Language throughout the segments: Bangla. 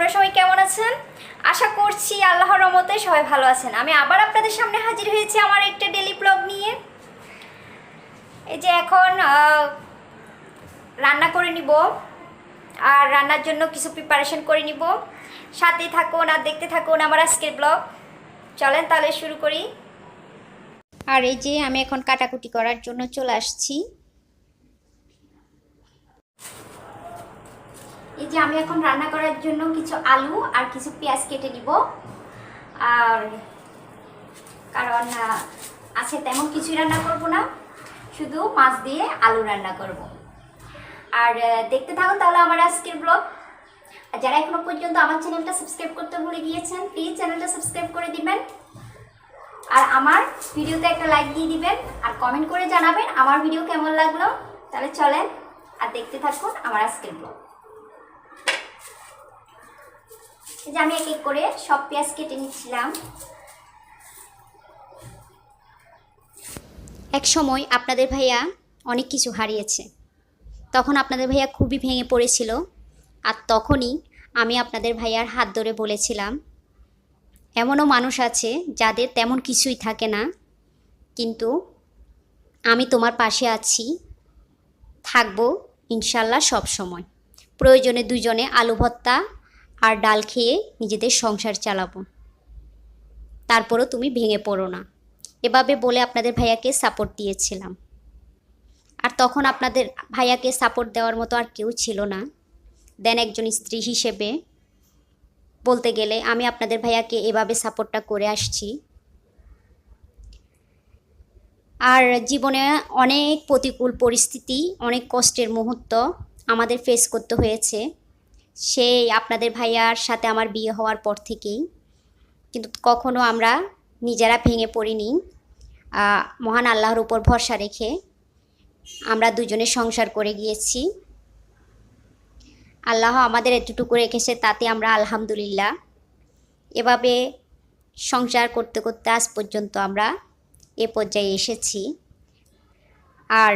আপনারা সবাই কেমন আছেন? আশা করছি আল্লাহর রহমতে সবাই ভালো আছেন। আমি আবার আপনাদের সামনে হাজির হয়েছি আমার একটা ডেলি ব্লগ নিয়ে। এই যে এখন রান্না করে নিব আর রান্নার জন্য কিছু প্রিপারেশন করে নিব। সাথে থাকুন আর দেখতে থাকুন আমার আজকের ব্লগ চলেন তাহলে শুরু করি। আর এই যে আমি এখন কাটাকুটি করার জন্য চলে আসছি। এই যে আমি এখন রান্না করার জন্য কিছু আলু আর কিছু পেঁয়াজ কেটে নিব। আর কারণ আছে তেমন কিছুই রান্না করব না, শুধু মাছ দিয়ে আলু রান্না করব। আর দেখতে থাকুন তাহলে আমার আজকের ব্লগ। আর যারা এখনও পর্যন্ত আমার চ্যানেলটা সাবস্ক্রাইব করতে ভুলে গিয়েছেন, প্লিজ চ্যানেলটা সাবস্ক্রাইব করে দিবেন। আর আমার ভিডিওতে একটা লাইক দিয়ে দিবেন আর কমেন্ট করে জানাবেন আমার ভিডিও কেমন লাগল। তাহলে চলেন আর দেখতে থাকুন আমার আজকের ব্লগ এই যে আমি এক এক করে সব পেঁয়াজ কেটে নিচ্ছিলাম। এক সময় আপনাদের ভাইয়া অনেক কিছু হারিয়েছে। তখন আপনাদের ভাইয়া খুবই ভেঙে পড়েছিল। আর তখনই আমি আপনাদের ভাইয়ার হাত ধরে বলেছিলাম, এমনও মানুষ আছে যাদের তেমন কিছুই থাকে না। কিন্তু আমি তোমার পাশে আছি, থাকব ইনশাল্লাহ সব সময়। প্রয়োজনে দুজনে আলু ভর্তা আর ডাল খেয়ে নিজেদের সংসার চালাবো। তারপরও তুমি ভেঙে পড়ো না। এভাবে বলে আপনাদের ভাইয়াকে সাপোর্ট দিয়েছিলাম। আর তখন আপনাদের ভাইয়াকে সাপোর্ট দেওয়ার মতো আর কেউ ছিল না। দেন একজন স্ত্রী হিসেবে বলতে গেলে আমি আপনাদের ভাইয়াকে এভাবে সাপোর্টটা করে আসছি। আর জীবনে অনেক প্রতিকূল পরিস্থিতি, অনেক কষ্টের মুহূর্ত আমাদের ফেস করতে হয়েছে। সেই আপনাদের ভাইয়ার সাথে আমার বিয়ে হওয়ার পর থেকেই। কিন্তু কখনো আমরা নিজেরা ভেঙে পড়িনি। মহান আল্লাহর উপর ভরসা রেখে আমরা দুজনে সংসার করে গিয়েছি। আল্লাহ আমাদের এতটুকু রেখেছে তাতে আমরা আলহামদুলিল্লাহ। এভাবে সংসার করতে করতে আজ পর্যন্ত আমরা এ পর্যায়ে এসেছি। আর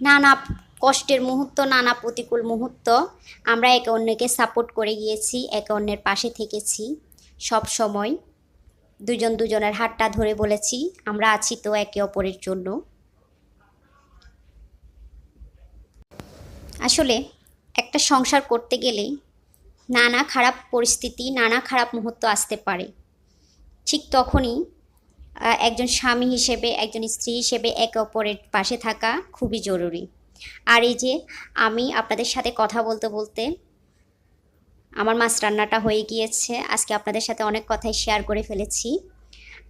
নানা কষ্টের মুহূর্ত, নানা প্রতিকূল মুহূর্ত, আমরা একে অন্যকে সাপোর্ট করে গিয়েছি, একে অন্যের পাশে থেকেছি। সব সময় দুজন দুজনের হাতটা ধরে বলেছি, আমরা আছি তো একে অপরের জন্য। আসলে একটা সংসার করতে গেলে নানা খারাপ পরিস্থিতি, নানা খারাপ মুহূর্ত আসতে পারে। ঠিক তখনই একজন স্বামী হিসেবে, একজন স্ত্রী হিসেবে একে অপরের পাশে থাকা খুবই জরুরি। আর এই যে আমি আপনাদের সাথে কথা বলতে বলতে আমার মাছ রান্নাটা হয়ে গিয়েছে। আজকে আপনাদের সাথে অনেক কথাই শেয়ার করে ফেলেছি।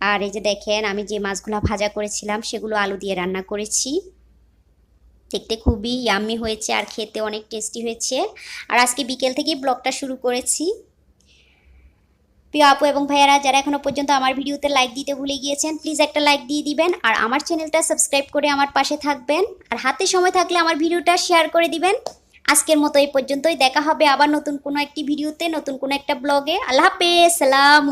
আর এই যে দেখেন, আমি যে মাছগুলো ভাজা করেছিলাম, সেগুলো আলু দিয়ে রান্না করেছি। দেখতে খুবই ইয়াম্মি হয়েছে আর খেতে অনেক টেস্টি হয়েছে। আর আজকে বিকেল থেকেই ব্লগটা শুরু করেছি। প্রিয় আপু এবং ভাইয়ারা, যারা এখনও পর্যন্ত আমার ভিডিওতে লাইক দিতে ভুলে গিয়েছেন প্লিজ একটা লাইক দিয়ে দিবেন আর আমার চ্যানেলটা সাবস্ক্রাইব করে আমার পাশে থাকবেন আর হাতে সময় থাকলে আমার ভিডিওটা শেয়ার করে দিবেন। আজকের মতো এই পর্যন্তই। দেখা হবে আবার নতুন কোনো একটি ভিডিওতে, নতুন কোনো একটা ব্লগে আল্লাহ হাফেজ। সালামু